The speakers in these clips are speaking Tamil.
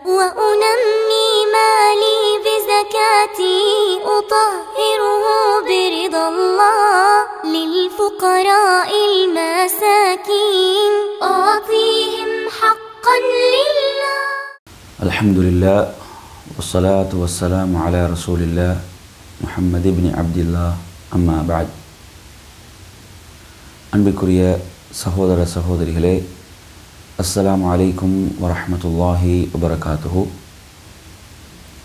وأنمي مالي بزكاتي أطهره برضا الله للفقراء المساكين أعطيهم حقا لله الحمد لله والصلاة والسلام على رسول الله محمد بن عبد الله أما بعد அன்பிற்குரிய சகோதர சகோதரிகளே அஸ்லாம் அலைக்கும் வரமத்துல்லாஹி வபரகாத்துஹு.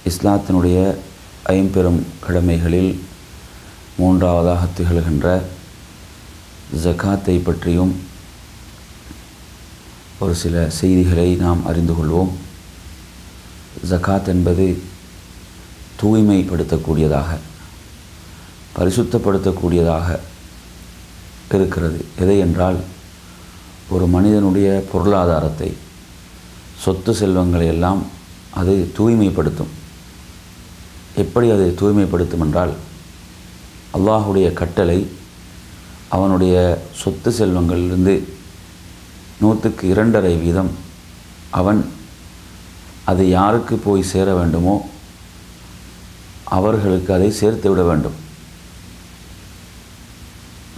இஸ்லாத்தினுடைய ஐம்பெரும் கடமைகளில் மூன்றாவதாக திகழ்கின்ற ஜக்காத்தை பற்றியும் ஒரு சில செய்திகளை நாம் அறிந்து கொள்வோம். ஜகாத் என்பது தூய்மைப்படுத்தக்கூடியதாக பரிசுத்தப்படுத்தக்கூடியதாக இருக்கிறது. எதை என்றால் ஒரு மனிதனுடைய பொருளாதாரத்தை சொத்து செல்வங்களை எல்லாம் அது தூய்மைப்படுத்தும். எப்படி அது தூய்மைப்படுத்தும் என்றால் அல்லாஹுடைய கட்டளை அவனுடைய சொத்து செல்வங்களிலிருந்து நூற்றுக்கு இரண்டரை வீதம் அவன் அது யாருக்கு போய் சேர வேண்டுமோ அவர்களுக்கு அதை சேர்த்து விட வேண்டும்.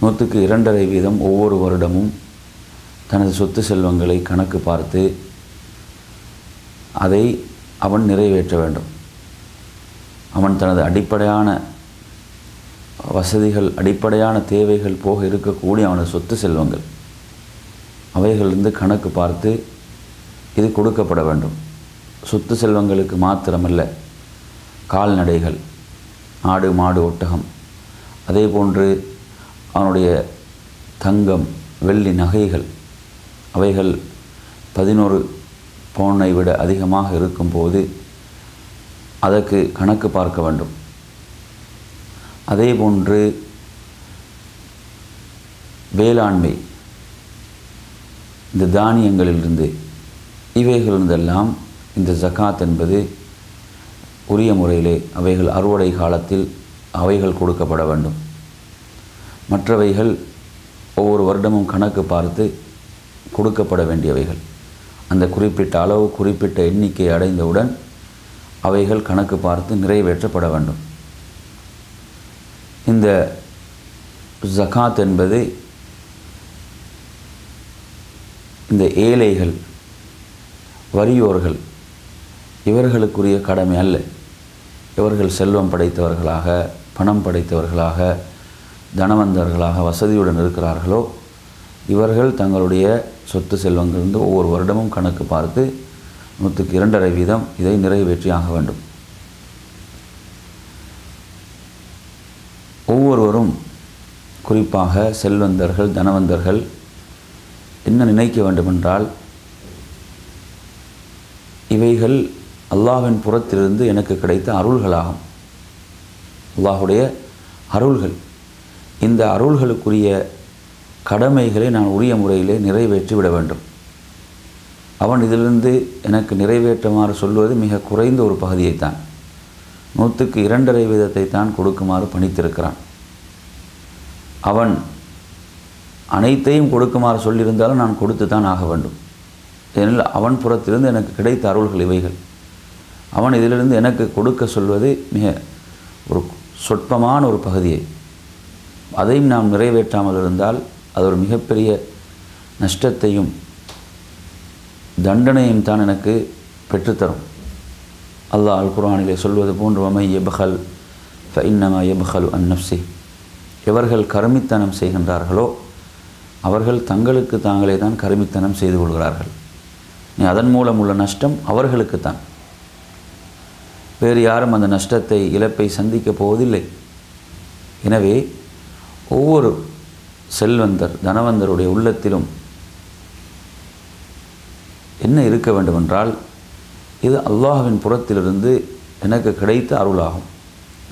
நூற்றுக்கு இரண்டரை வீதம் ஒவ்வொரு வருடமும் தனது சொத்து செல்வங்களை கணக்கு பார்த்து அதை அவன் நிறைவேற்ற வேண்டும். அவன் தனது அடிப்படையான வசதிகள் அடிப்படையான தேவைகள் போக இருக்கக்கூடிய அவனது சொத்து செல்வங்கள் அவைகளிலிருந்து கணக்கு பார்த்து இது கொடுக்கப்பட வேண்டும். சொத்து செல்வங்களுக்கு மாத்திரமல்ல கால்நடைகள் ஆடு மாடு ஒட்டகம் அதே போன்று அவனுடைய தங்கம் வெள்ளி நகைகள் அவைகள் பதினோரு பவுனை விட அதிகமாக இருக்கும்போது அதற்கு கணக்கு பார்க்க வேண்டும். அதே போன்று வேளாண்மை இந்த தானியங்களிலிருந்து இவைகளிருந்தெல்லாம் இந்த ஜக்காத் என்பது உரிய முறையிலே அவைகள் அறுவடை காலத்தில் அவைகள் கொடுக்கப்பட வேண்டும். மற்றவைகள் ஒவ்வொரு வருடமும் கணக்கு பார்த்து கொடுக்கப்பட வேண்டியவைகள். அந்த குறிப்பிட்ட அளவு குறிப்பிட்ட எண்ணிக்கை அடைந்தவுடன் அவைகள் கணக்கு பார்த்து நிறைவேற்றப்பட வேண்டும். இந்த ஜகாத் என்பது இந்த ஏழைகள் வறியோர்கள் இவர்களுக்குரிய கடமை அல்ல. இவர்கள் செல்வம் படைத்தவர்களாக பணம் படைத்தவர்களாக தனவந்தர்களாக வசதியுடன் இருக்கிறார்களோ இவர்கள் தங்களுடைய சொத்து செல்வங்களிலிருந்து ஒவ்வொரு வருடமும் கணக்கு பார்த்து நூற்றுக்கு இரண்டரை வீதம் இதை நிறைவேற்றி ஆக வேண்டும். ஒவ்வொருவரும் குறிப்பாக செல்வந்தர்கள் தனவந்தர்கள் என்ன நினைக்க வேண்டுமென்றால் இவைகள் அல்லாஹின் புறத்திலிருந்து எனக்கு கிடைத்த அருள்களாகும். அல்லாஹுடைய அருள்கள். இந்த அருள்களுக்குரிய கடமைகளை நான் உரிய முறையிலே நிறைவேற்றி விட வேண்டும். அவன் இதிலிருந்து எனக்கு நிறைவேற்றுமாறு சொல்வது மிக குறைந்த ஒரு பகுதியைத்தான். நூற்றுக்கு இரண்டரை வீதத்தை தான் கொடுக்குமாறு பணித்திருக்கிறான். அவன் அனைத்தையும் கொடுக்குமாறு சொல்லியிருந்தாலும் நான் கொடுத்து தான் ஆக வேண்டும். ஏனெனில் அவன் புறத்திலிருந்து எனக்கு கிடைத்த அருள்கள் இவைகள். அவன் இதிலிருந்து எனக்கு கொடுக்க சொல்வது மிக ஒரு சொற்பமான ஒரு பகுதியை. அதையும் நாம் நிறைவேற்றாமல் இருந்தால் அது ஒரு மிகப்பெரிய நஷ்டத்தையும் தண்டனையும் தான் எனக்கு பெற்றுத்தரும். அல்லாஹ் அல் குரானிலே சொல்வது போன்று அமை எபஹல் ஃப இன்னமா எபஹல் அன் நப்சி எவர்கள் கருமித்தனம் செய்கின்றார்களோ அவர்கள் தங்களுக்கு தாங்களே தான் கருமித்தனம் செய்து கொள்கிறார்கள். அதன் மூலம் உள்ள நஷ்டம் அவர்களுக்குத்தான் வேறு யாரும் அந்த நஷ்டத்தை இழப்பை சந்திக்கப் போவதில்லை. எனவே ஒவ்வொரு செல்வந்தர் தனவந்தருடைய உள்ளத்திலும் என்ன இருக்க வேண்டுமென்றால் இது அல்லாஹுவின் புறத்திலிருந்து எனக்கு கிடைத்த அருளாகும்.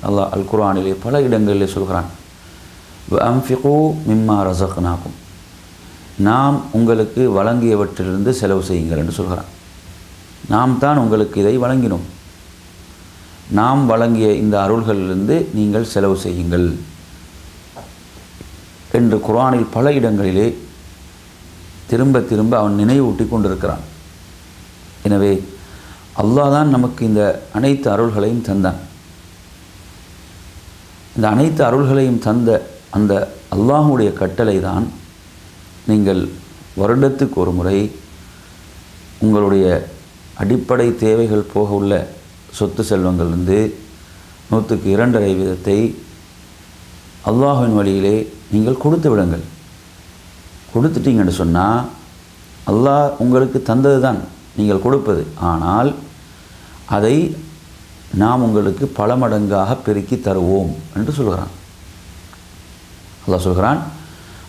அல்லாஹ் அல் குரானிலே பல இடங்களிலே சொல்கிறான் அம்ஃபிகோ மிம்மா ரசக்னாகும் நாம் உங்களுக்கு வழங்கியவற்றிலிருந்து செலவு செய்யுங்கள் என்று சொல்கிறான். நாம் தான் உங்களுக்கு இதை வழங்கினோம். நாம் வழங்கிய இந்த அருள்களிலிருந்து நீங்கள் செலவு செய்யுங்கள். என்று குரானில் பல இடங்களிலே திரும்ப திரும்ப அவன் நினைவூட்டி கொண்டிருக்கிறான். எனவே அல்லாஹ் தான் நமக்கு இந்த அனைத்து அருள்களையும் தந்தான். இந்த அனைத்து அருள்களையும் தந்த அந்த அல்லாஹுடைய கட்டளை தான் நீங்கள் வருடத்துக்கு ஒரு முறை உங்களுடைய அடிப்படை தேவைகள் போக உள்ள சொத்து செல்வங்கள்லேருந்து நூற்றுக்கு இரண்டரை வீதத்தை அல்லாஹின் வழியிலே நீங்கள் கொடுத்து விடுங்கள். கொடுத்துட்டீங்கன்னு சொன்னால் அல்லாஹ் உங்களுக்கு தந்தது தான் நீங்கள் கொடுப்பது. ஆனால் அதை நாம் உங்களுக்கு பல மடங்காக பெருக்கி தருவோம் என்று சொல்கிறான். அல்லாஹ் சொல்கிறான்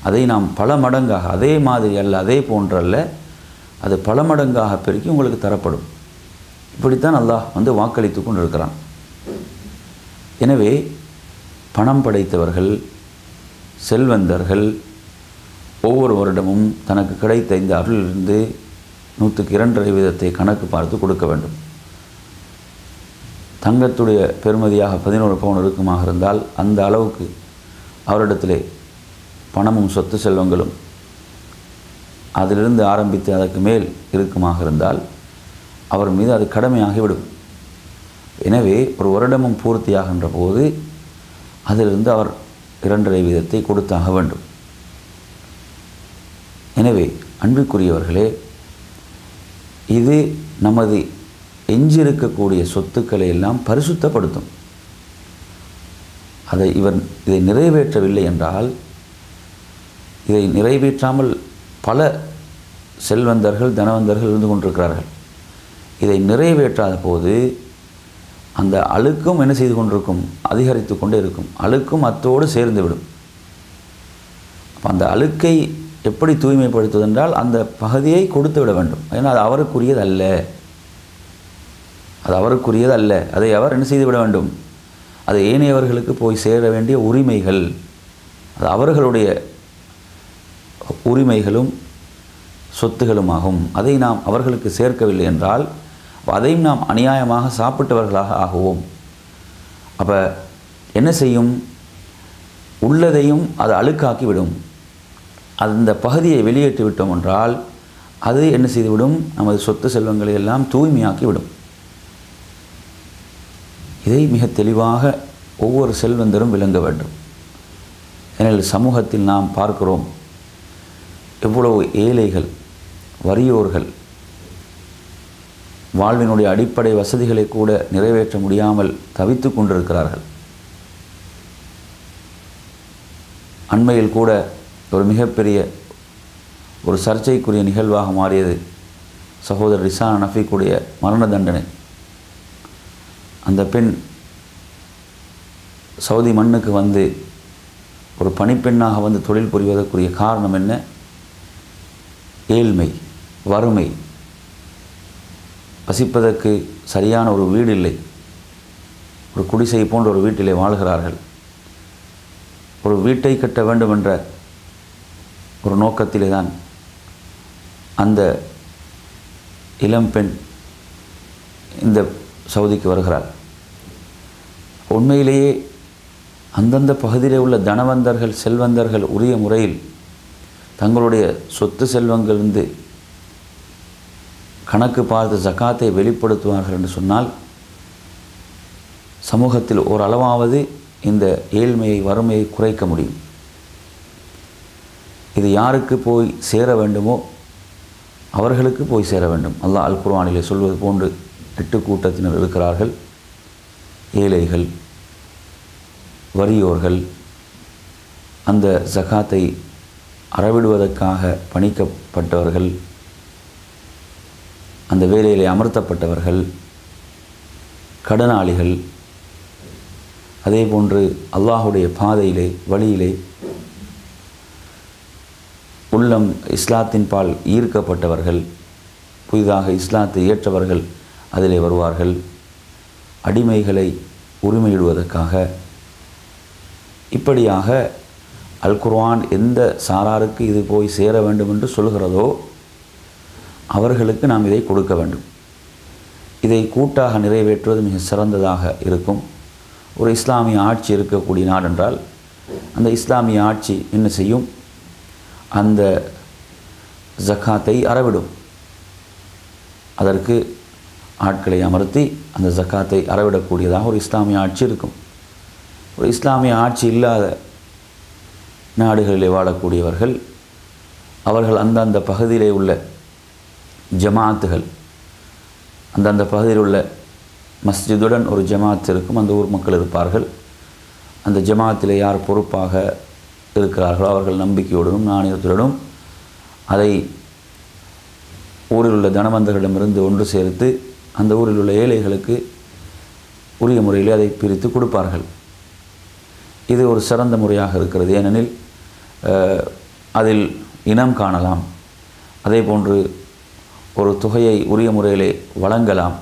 அதை நாம் பல மடங்காக அதே மாதிரி அல்ல அதே போன்றல்ல அது பல மடங்காக பெருக்கி உங்களுக்கு தரப்படும். இப்படித்தான் அல்லாஹ் வந்து வாக்களித்து கொண்டு இருக்கிறான் எனவே பணம் படைத்தவர்கள் செல்வந்தர்கள் ஒவ்வொரு வருடமும் தனக்கு கிடைத்த இந்த அருளிலிருந்து நூற்றுக்கு இரண்டரை வீதத்தை கணக்கு பார்த்து கொடுக்க வேண்டும். தங்கத்துடைய பெருமதியாக பதினோரு பவுன் இருக்குமாக இருந்தால் அந்த அளவுக்கு அவரிடத்திலே பணமும் சொத்து செல்வங்களும் அதிலிருந்து ஆரம்பித்து அதற்கு மேல் இருக்குமாக இருந்தால் அவர் மீது அது கடமையாகிவிடும். எனவே ஒரு வருடமும் பூர்த்தியாகின்ற போது அதிலிருந்து அவர் இரண்டரை வீதத்தை கொடுத்தாக வேண்டும். எனவே அன்பிற்குரியவர்களே இது நமது எஞ்சிருக்கக்கூடிய சொத்துக்களை எல்லாம் பரிசுத்தப்படுத்தும். அதை இவர் இதை நிறைவேற்றவில்லை என்றால் இதை நிறைவேற்றாமல் பல செல்வந்தர்கள் தனவந்தர்கள் இருந்து கொண்டிருக்கிறார்கள். இதை நிறைவேற்றாத போது அந்த அழுக்கும் என்ன செய்து கொண்டிருக்கும்? அதிகரித்து கொண்டே இருக்கும். அழுக்கும் அத்தோடு சேர்ந்து விடும். அந்த அழுக்கை எப்படி தூய்மைப்படுத்துவதென்றால் அந்த பகுதியை கொடுத்து விட வேண்டும். ஏன்னா அது அவருக்குரியது அல்ல. அது அவருக்குரியது அல்ல. அதை அவர் என்ன செய்து விட வேண்டும்? அது ஏனையவர்களுக்கு போய் சேர வேண்டிய உரிமைகள் அது அவர்களுடைய உரிமைகளும் சொத்துகளுமாகும். அதை நாம் அவர்களுக்கு சேர்க்கவில்லை என்றால் அப்போ அதையும் நாம் அநியாயமாக சாப்பிட்டவர்களாக ஆகுவோம். அப்போ என்ன செய்யும்? உள்ளதையும் அது அழுக்காக்கி விடும். அந்த பகுதியை வெளியேற்றி விட்டோம் என்றால் அது என்ன செய்துவிடும்? நமது சொத்து செல்வங்களை எல்லாம் தூய்மையாக்கி விடும். இதை மிக தெளிவாக ஒவ்வொரு செல்வந்தரும் விளங்க வேண்டும். ஏனெனில் சமூகத்தில் நாம் பார்க்கிறோம். எவ்வளவு ஏழைகள் வறியோர்கள் வாழ்வினுடைய அடிப்படை வசதிகளை கூட நிறைவேற்ற முடியாமல் தவித்து கொண்டிருக்கிறார்கள். அண்மையில் கூட ஒரு மிகப்பெரிய ஒரு சர்ச்சைக்குரிய நிகழ்வாக மாறியது சகோதரர் ரிசான் நஃபிக்குடைய மரண தண்டனை. அந்த பெண் சவுதி மண்ணுக்கு வந்து ஒரு பணிப்பெண்ணாக வந்து தொழில் புரிவதற்குரிய காரணம் என்ன? ஏழ்மை வறுமை. வசிப்பதற்கு சரியான ஒரு வீடு இல்லை ஒரு குடிசை போன்ற ஒரு வீட்டிலே வாழ்கிறார்கள். ஒரு வீட்டை கட்ட வேண்டும் என்ற ஒரு நோக்கத்திலே தான் அந்த இளம்பெண் இந்த சவுதிக்கு வருகிறார் உண்மையிலேயே அந்தந்த பகுதியிலே உள்ள தனவந்தர்கள் செல்வந்தர்கள் உரிய முறையில் தங்களுடைய சொத்து செல்வங்கள் இருந்து கணக்கு பார்த்து ஜக்காத்தை வெளிப்படுத்துவார்கள் என்று சொன்னால் சமூகத்தில் ஓரளவாவது இந்த ஏழ்மையை வறுமையை குறைக்க முடியும். இது யாருக்கு போய் சேர வேண்டுமோ அவர்களுக்கு போய் சேர வேண்டும். அல்லாஹ் அல் குர்வானிலே சொல்வது போன்று எட்டு கூட்டத்தினர் இருக்கிறார்கள். ஏழைகள் வறியோர்கள் அந்த ஜகாத்தை அறவிடுவதற்காக பணிக்கப்பட்டவர்கள் அந்த வேலையிலே அமர்த்தப்பட்டவர்கள் கடனாளிகள் அதே போன்று அல்லாஹுடைய பாதையிலே வழியிலே உள்ளம் இஸ்லாத்தின் பால் ஈர்க்கப்பட்டவர்கள் புதிதாக இஸ்லாத்தை ஏற்றவர்கள் அதிலே வருவார்கள். அடிமைகளை உரிமையிடுவதற்காக இப்படியாக அல் குர்வான் எந்த சாராருக்கு இது போய் சேர வேண்டும் என்று சொல்கிறதோ அவர்களுக்கு நாம் இதை கொடுக்க வேண்டும். இதை கூட்டாக நிறைவேற்றுவது மிக சிறந்ததாக இருக்கும். ஒரு இஸ்லாமிய ஆட்சி இருக்கக்கூடிய நாடென்றால் அந்த இஸ்லாமிய ஆட்சி என்ன செய்யும்? அந்த ஜக்காத்தை அறவிடும். அதற்கு ஆட்களை அமர்த்தி அந்த ஜக்காத்தை அறவிடக்கூடியதாக ஒரு இஸ்லாமிய ஆட்சி இருக்கும். ஒரு இஸ்லாமிய ஆட்சி இல்லாத நாடுகளிலே வாழக்கூடியவர்கள் அவர்கள் அந்தந்த பகுதியிலே உள்ள ஜமாத்துகள். அந்தந்த பகுதியில் உள்ள மஸ்ஜிதுடன் ஒரு ஜமாத் இருக்கும் அந்த ஊர் மக்கள் இருப்பார்கள். அந்த ஜமாத்தில் யார் பொறுப்பாக இருக்கிறார்களோ அவர்கள் நம்பிக்கையுடனும் நாணயத்துடனும் அதை ஊரில் உள்ள தனவந்தர்களிடமிருந்து ஒன்று சேர்த்து அந்த ஊரில் உள்ள ஏழைகளுக்கு உரிய முறையில் அதை பிரித்து கொடுப்பார்கள். இது ஒரு சிறந்த முறையாக இருக்கிறது. ஏனெனில் அதில் இனம் காணலாம். அதே போன்று ஒரு தொகையை உரிய முறையிலே வழங்கலாம்.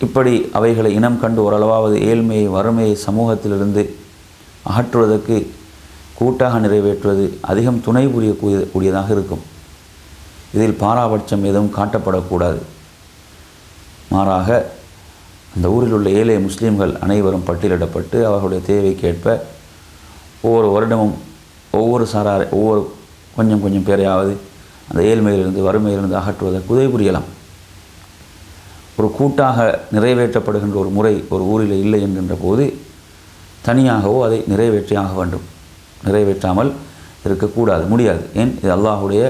இப்படி அவைகளை இனம் கண்டு ஓரளவாவது ஏழ்மையை வறுமையை சமூகத்திலிருந்து அகற்றுவதற்கு கூட்டாக நிறைவேற்றுவது அதிகம் துணை புரியக்கூடிய கூடியதாக இருக்கும். இதில் பாராபட்சம் எதுவும் காட்டப்படக்கூடாது. மாறாக அந்த ஊரில் உள்ள ஏழை முஸ்லீம்கள் அனைவரும் பட்டியலிடப்பட்டு அவர்களுடைய தேவைக்கேற்ப ஒவ்வொரு வருடமும் ஒவ்வொரு சாரார் ஒவ்வொரு கொஞ்சம் கொஞ்சம் பேரையாவது அந்த ஏழ்மையிலிருந்து வறுமையிலிருந்து அகற்றுவதற்கு உதவி புரியலாம். ஒரு கூட்டாக நிறைவேற்றப்படுகின்ற ஒரு முறை ஒரு ஊரில் இல்லை என்கின்ற போது தனியாகவோ அதை நிறைவேற்றியாக வேண்டும். நிறைவேற்றாமல் இருக்கக்கூடாது முடியாது. ஏன்? இது அல்லாஹுடைய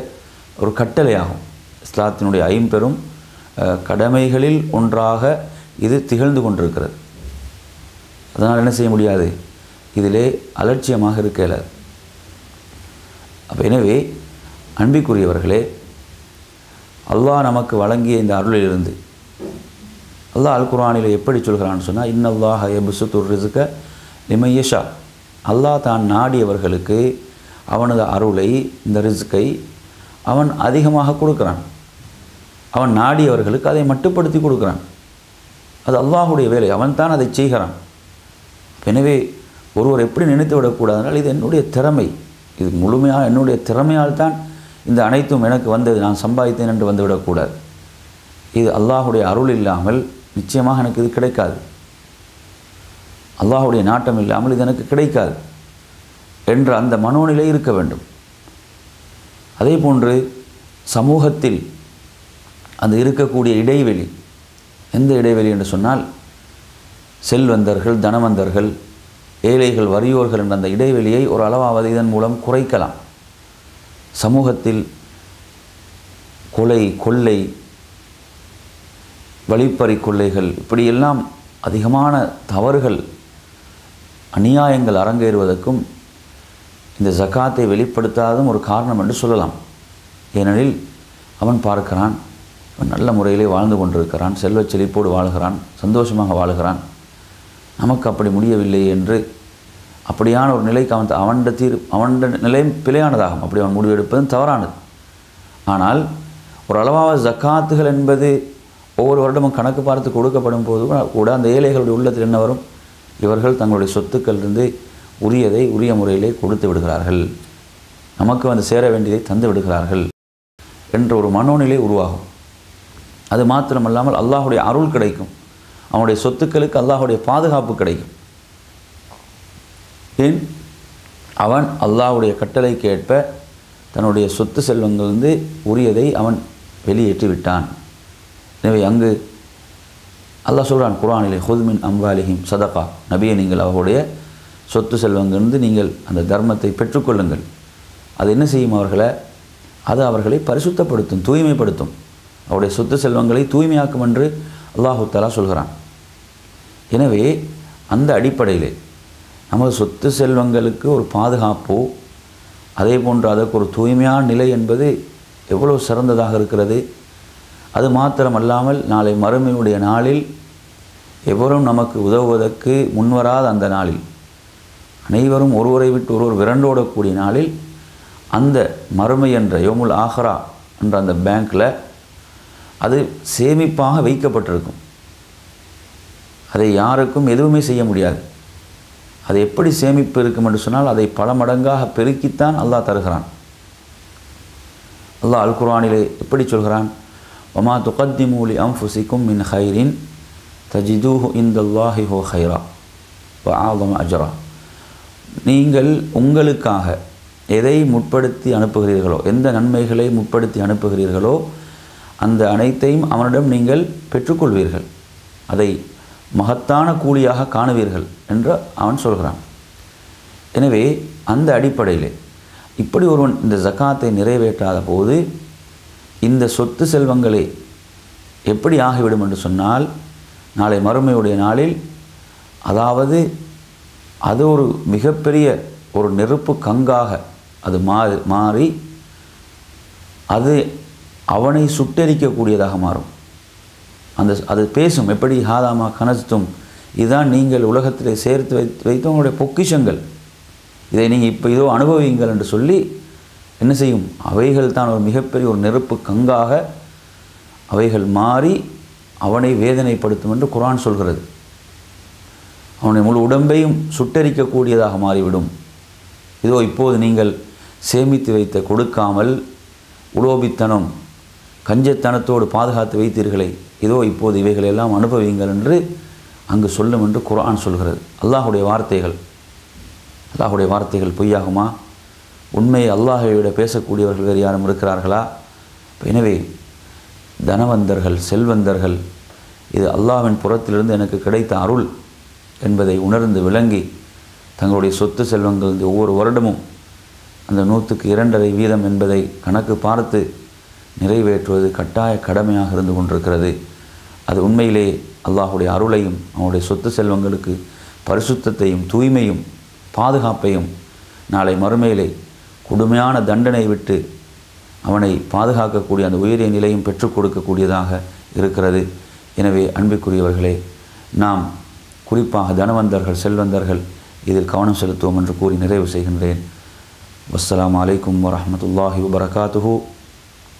ஒரு கட்டளையாகும். இஸ்லாத்தினுடைய ஐம்பெரும் கடமைகளில் ஒன்றாக இது திகழ்ந்து கொண்டிருக்கிறது. அதனால் என்ன செய்ய முடியாது? இதிலே அலட்சியமாக இருக்க இயலாது. அப்போ எனவே அன்பிற்குரியவர்களே அல்லாஹ் நமக்கு வழங்கிய இந்த அருளிலிருந்து அல்லாஹ் அல் குர்ஆனில் எப்படி சொல்கிறான்னு சொன்னால் இன்னல்லாஹ் எபுசுத்துர் ரிசுக்க லிமையஷா அல்லாஹ் தான் நாடியவர்களுக்கு அவனது அருளை இந்த ரிஸ்கை அவன் அதிகமாக கொடுக்குறான். அவன் நாடியவர்களுக்கு அதை மட்டுப்படுத்தி கொடுக்குறான். அது அல்லாஹுடைய வேலை அவன் தான் அதை செய்கிறான். எனவே ஒருவர் எப்படி நினைத்து விடக்கூடாதுனால் இது என்னுடைய திறமை. இது முழுமையாக என்னுடைய திறமையால் தான் இந்த அனைத்தும் எனக்கு வந்தது நான் சம்பாதித்தேன் என்று வந்துவிடக்கூடாது. இது அல்லாஹுடைய அருள் இல்லாமல் நிச்சயமாக எனக்கு இது கிடைக்காது. அல்லாஹுடைய நாட்டம் இல்லாமல் இது எனக்கு கிடைக்காது என்ற அந்த மனோநிலை இருக்க வேண்டும். அதே போன்று சமூகத்தில் அந்த இருக்கக்கூடிய இடைவெளி எந்த இடைவெளி என்று சொன்னால் செல்வந்தர்கள் தனவந்தர்கள் ஏழைகள் வறியோர்கள் என்ற அந்த இடைவெளியை ஒரு அளவாவது இதன் மூலம் குறைக்கலாம். சமூகத்தில் கொலை கொள்ளை வழிப்பறி கொள்ளைகள் இப்படியெல்லாம் அதிகமான தவறுகள் அநியாயங்கள் அரங்கேறுவதற்கும் இந்த ஜக்காத்தை வெளிப்படுத்தாதும் ஒரு காரணம் என்று சொல்லலாம். ஏனெனில் அவன் பார்க்கிறான் அவன் நல்ல முறையிலே வாழ்ந்து கொண்டிருக்கிறான் செல்வச் செழிப்போடு வாழ்கிறான் சந்தோஷமாக வாழுகிறான். நமக்கு அப்படி முடியவில்லை என்று அப்படியான ஒரு நிலைக்கு அவன் அவன் தீர் அவன் நிலையும் பிழையானதாகும். அப்படி அவன் முடிவெடுப்பதும் தவறானது. ஆனால் ஒரு அளவாக ஜக்காத்துகள் என்பது ஒவ்வொரு வருடமும் கணக்கு பார்த்து கொடுக்கப்படும் போது கூட அந்த ஏழைகளுடைய உள்ளத்தில் என்ன வரும்? இவர்கள் தங்களுடைய சொத்துக்களிலிருந்து உரியதை உரிய முறையிலே கொடுத்து விடுகிறார்கள். நமக்கு வந்து சேர வேண்டியதை தந்து விடுகிறார்கள் என்ற ஒரு மனோநிலை உருவாகும். அது மாத்திரமல்லாமல் அல்லாஹுடைய அருள் கிடைக்கும். அவனுடைய சொத்துக்களுக்கு அல்லாஹுடைய பாதுகாப்பு கிடைக்கும். ஏன் அவன் அல்லாவுடைய கட்டளைக்கு ஏற்ப தன்னுடைய சொத்து செல்வங்களிலிருந்து உரியதை அவன் வெளியேற்றி விட்டான். எனவே அங்கு அல்லாஹ் சொல்கிறான் குரானிலே ஹுதுமின் அம்பாலிஹிம் சதகா. நபியை நீங்கள் அவர்களுடைய சொத்து செல்வங்கிலிருந்து நீங்கள் அந்த தர்மத்தை பெற்றுக்கொள்ளுங்கள். அது என்ன செய்யும் அவர்களை? அது அவர்களை பரிசுத்தப்படுத்தும் தூய்மைப்படுத்தும். அவருடைய சொத்து செல்வங்களை தூய்மையாக்கும் என்று அல்லாஹு தலா சொல்கிறான். எனவே அந்த அடிப்படையிலே நமது சொத்து செல்வங்களுக்கு ஒரு பாதுகாப்போ அதே போன்று அதற்கு ஒரு தூய்மையான நிலை என்பது எவ்வளவு சிறந்ததாக இருக்கிறது. அது மாத்திரமல்லாமல் நாளை மறுமையுடைய நாளில் எவரும் நமக்கு உதவுவதற்கு முன்வராத அந்த நாளில் அனைவரும் ஒருவரை விட்டு ஒருவர் விரண்டோடக்கூடிய நாளில் அந்த மறுமை என்ற யோமுல் ஆஹரா என்ற அந்த பேங்க்கில் அது சேமிப்பாக வைக்கப்பட்டிருக்கும். அதை யாருக்கும் எதுவுமே செய்ய முடியாது. அது எப்படி சேமிப்பு இருக்கும் என்று சொன்னால் அதை பல மடங்காக பெருக்கித்தான் அல்லாஹ் தருகிறான். அல்லாஹ் அல் குர்ஆனிலே எப்படி சொல்கிறான்? ஒமா துகத்திமூலி அம்ஃபுசிக்கும் மின் ஹைரின் தஜிதூஹு இந்தல்லாஹி ஹோ ஹைரா ஆதம் அஜரா. நீங்கள் உங்களுக்காக எதை முற்படுத்தி அனுப்புகிறீர்களோ எந்த நன்மைகளை முற்படுத்தி அனுப்புகிறீர்களோ அந்த அனைத்தையும் அவனிடம் நீங்கள் பெற்றுக்கொள்வீர்கள். அதை மகத்தான கூலியாக காணுவீர்கள் என்று அவன் சொல்கிறான். எனவே அந்த அடிப்படையில் இப்படி ஒருவன் இந்த ஜக்காத்தை நிறைவேற்றாத போது இந்த சொத்து செல்வங்களே எப்படி ஆகிவிடும் என்று சொன்னால் நாளை மறுமையுடைய நாளில் அதாவது அது ஒரு மிகப்பெரிய ஒரு நெருப்பு கங்காக அது மாறி மாறி அது அவனை சுட்டெரிக்கக்கூடியதாக மாறும். அந்த அது பேசும் எப்படி ஹாதாமா கனஸ்தும் இதுதான் நீங்கள் உலகத்திலே சேர்த்து வைத்து வைத்த உங்களுடைய பொக்கிஷங்கள். இதை நீங்கள் இப்போ இதோ அனுபவியுங்கள் என்று சொல்லி என்ன செய்யும்? அவைகள் தான் ஒரு மிகப்பெரிய ஒரு நெருப்பு கங்காக அவைகள் மாறி அவனை வேதனைப்படுத்தும் என்று குரான் சொல்கிறது. அவனை முழு உடம்பையும் சுட்டரிக்கக்கூடியதாக மாறிவிடும். இதோ இப்போது நீங்கள் சேமித்து வைத்த கொடுக்காமல் உலோபித்தனம் கஞ்சத்தனத்தோடு பாதுகாத்து வைத்தீர்களே இதோ இப்போது இவைகள் எல்லாம் அனுபவியுங்கள் என்று அங்கு சொல்லும் என்று குரான் சொல்கிறது. அல்லாஹுடைய வார்த்தைகள் அல்லாஹுடைய வார்த்தைகள் பொய்யாகுமா? உண்மையை அல்லாஹை விட பேசக்கூடியவர்கள் வேறு யாரும் இருக்கிறார்களா? எனவே தனவந்தர்கள் செல்வந்தர்கள் இது அல்லாவின் புறத்திலிருந்து எனக்கு கிடைத்த அருள் என்பதை உணர்ந்து விளங்கி தங்களுடைய சொத்து செல்வங்கள் ஒவ்வொரு வருடமும் அந்த நூற்றுக்கு இரண்டரை வீதம் என்பதை கணக்கு பார்த்து நிறைவேற்றுவது கட்டாய கடமையாக இருந்து கொண்டிருக்கிறது. அது உண்மையிலே அல்லாஹுடைய அருளையும் அவனுடைய சொத்து செல்வங்களுக்கு பரிசுத்தத்தையும் தூய்மையும் பாதுகாப்பையும் நாளை மறுமையிலே கொடுமையான தண்டனை விட்டு அவனை பாதுகாக்கக்கூடிய அந்த உயரிய நிலையும் பெற்றுக் கொடுக்கக்கூடியதாக இருக்கிறது. எனவே அன்பிற்குரியவர்களே நாம் குறிப்பாக தனவந்தர்கள் செல்வந்தர்கள் இதில் கவனம் செலுத்துவோம் என்று கூறி நிறைவு செய்கின்றேன். வஸ்ஸலாமு அலைக்கும் வரமத்துல்லாஹி வபரகாத்துஹூ.